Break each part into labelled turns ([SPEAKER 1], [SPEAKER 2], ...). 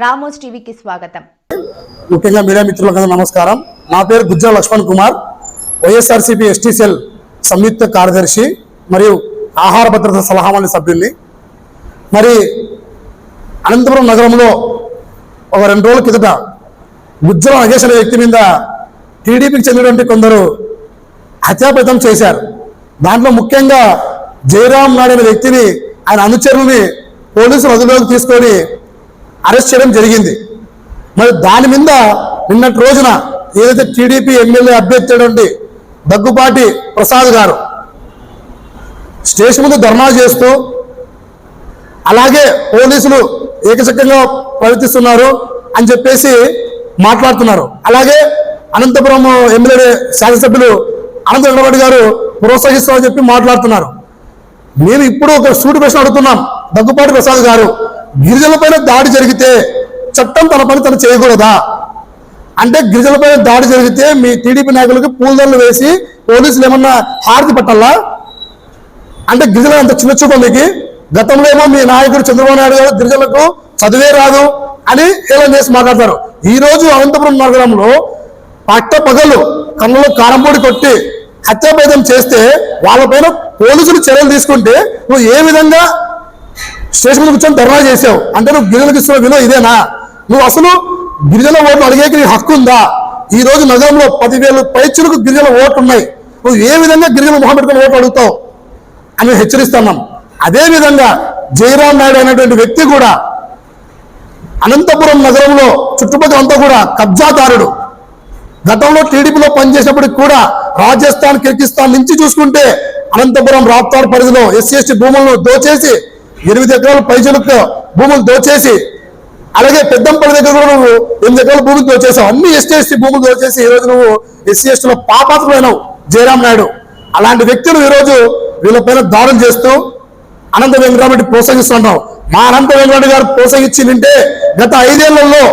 [SPEAKER 1] Ramos టీవీకి స్వాగతం.
[SPEAKER 2] ముఖ్యంగా మీడియా మిత్రులకు నమస్కారం. నా పేరు గుజ్జా లక్ష్మణ్ కుమార్. వైఎస్ఆర్సీపీ ఎస్టీసీఎల్ సంయుక్త కార్యదర్శి మరియు ఆహార భద్రత సలహా సభ్యుల్ని. మరి అనంతపురం నగరంలో ఒక రెండు రోజుల కిందట గుజ్జల నగేష్ అనే వ్యక్తి మీద టీడీపీకి చెందినటువంటి కొందరు హత్యాపతం చేశారు. దాంట్లో ముఖ్యంగా జయరాం నాయుడు అనే వ్యక్తిని ఆయన అనుచరుల్ని పోలీసులు అదుపులోకి తీసుకొని అరెస్ట్ చేయడం జరిగింది. మరి దాని మీద నిన్నటి రోజున ఏదైతే టీడీపీ ఎమ్మెల్యే అభ్యర్థి దగ్గుపాటి ప్రసాద్ గారు స్టేషన్ ముందు ధర్నా చేస్తూ అలాగే పోలీసులు ఏకచక్రంగా ప్రవర్తిస్తున్నారు అని చెప్పేసి మాట్లాడుతున్నారు. అలాగే అనంతపురం ఎమ్మెల్యే శాసనసభ్యులు అనంత వెంకటరెడ్డి గారు ప్రోత్సహిస్తామని చెప్పి మాట్లాడుతున్నారు. మేము ఇప్పుడు ఒక సూటి ప్రశ్న అడుగుతున్నాం. దగ్గుపాటి ప్రసాద్ గారు గిరిజనులపైన దాడి జరిగితే చట్టం తన పని తను చేయకూడదా? అంటే గిరిజనులపైన దాడి జరిగితే మీ టీడీపీ నాయకులకి పూలదండలు వేసి పోలీసులు ఏమన్నా హారతి పట్టాలా? అంటే గిరిజనులు అంత చిన్న చూపు మీకు? గతంలో ఏమో మీ నాయకుడు చంద్రబాబు నాయుడు గారు గిరిజనులకు చదివే రాదు అని హేళన చేసి మాట్లాడతారు. ఈ రోజు అనంతపురం నగరంలో పట్ట పగలు కన్నులో కారంపొడి కొట్టి హత్యాపేదం చేస్తే వాళ్ళపైన పోలీసులు చర్యలు తీసుకుంటే నువ్వు ఏ విధంగా స్టేషన్ మీద కూర్చొని ధర్నా చేసావు అంటే నువ్వు గిరిజనులకు ఇస్తున్న విలువ ఇదేనా? నువ్వు అసలు గిరిజన ఓట్లు అడిగేకి నీ హక్కు ఉందా? ఈ రోజు నగరంలో పదివేలు పైచులకు గిరిజన ఓట్లు ఉన్నాయి. నువ్వు ఏ విధంగా గిరిజన మొహమ్మద్ ఓట్లు అడుగుతావు? అని హెచ్చరిస్తున్నాం అదే విధంగా జయరాం నాయుడు అనేటువంటి వ్యక్తి కూడా అనంతపురం నగరంలో చుట్టుపక్కల అంతా కూడా కబ్జాదారుడు. గతంలో టీడీపీలో పనిచేసినప్పటికి కూడా రాజస్థాన్ కిర్గిస్తాన్ నుంచి చూసుకుంటే అనంతపురం రాప్తార్ పరిధిలో ఎస్సీ ఎస్టీ భూములను దోచేసి ఎనిమిది ఎకరాల పైజలకు భూములు దోచేసి అలాగే పెద్దంపల్లి దగ్గర కూడా నువ్వు ఎనిమిది ఎకరాల భూములు దోచేసావు. అన్ని ఎస్టీ ఎస్టీ భూములు దోచేసి ఈరోజు నువ్వు ఎస్సీ ఎస్టీలో పాపాత్మైనవు జయరాం నాయుడు. అలాంటి వ్యక్తులు ఈరోజు వీళ్ళపైన దాడులు చేస్తూ అనంత వెంకటరామరెడ్డి ప్రోత్సహిస్తున్నాం మా అనంత వెంకటరెడ్డి గారు ప్రోత్సహించి నింటే గత ఐదేళ్ళలో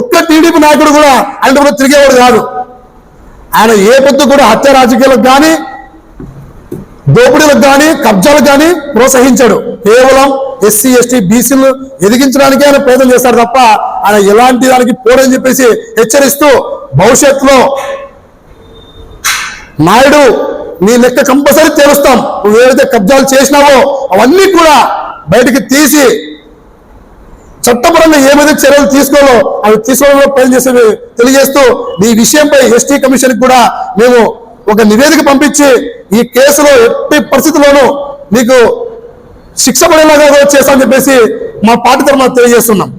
[SPEAKER 2] ఒక్క టీడీపీ నాయకుడు కూడా ఆయన కూడా తిరిగేవాడు కాదు. ఆయన ఏ పొద్దు కూడా హత్య రాజకీయాలకు కానీ దోపిడీలకు కానీ కబ్జాలకు కానీ ప్రోత్సహించాడు. కేవలం ఎస్సీ ఎస్టీ బీసీలు ఎదిగించడానికి ఆయన ప్రయత్నం చేస్తాడు తప్ప ఆయన ఎలాంటి దానికి పోడని చెప్పేసి హెచ్చరిస్తూ భవిష్యత్తులో నాయుడు నీ లెక్క కంపల్సరీ తెలుస్తాం. నువ్వు ఏదైతే కబ్జాలు చేసినావో అవన్నీ కూడా బయటికి తీసి చట్టపరంగా ఏమైతే చర్యలు తీసుకోవాలో అవి తీసుకోవడంలో ప్రయత్నం చేసే తెలియజేస్తూ ఈ విషయంపై ఎస్టీ కమిషన్ కూడా మేము ఒక నివేదిక పంపించి ఈ కేసులో ఎట్టి పరిస్థితుల్లోనూ నీకు శిక్ష పడేలాగా చేస్తామని చెప్పేసి మా పార్టీ తరఫున తెలియజేస్తున్నాం.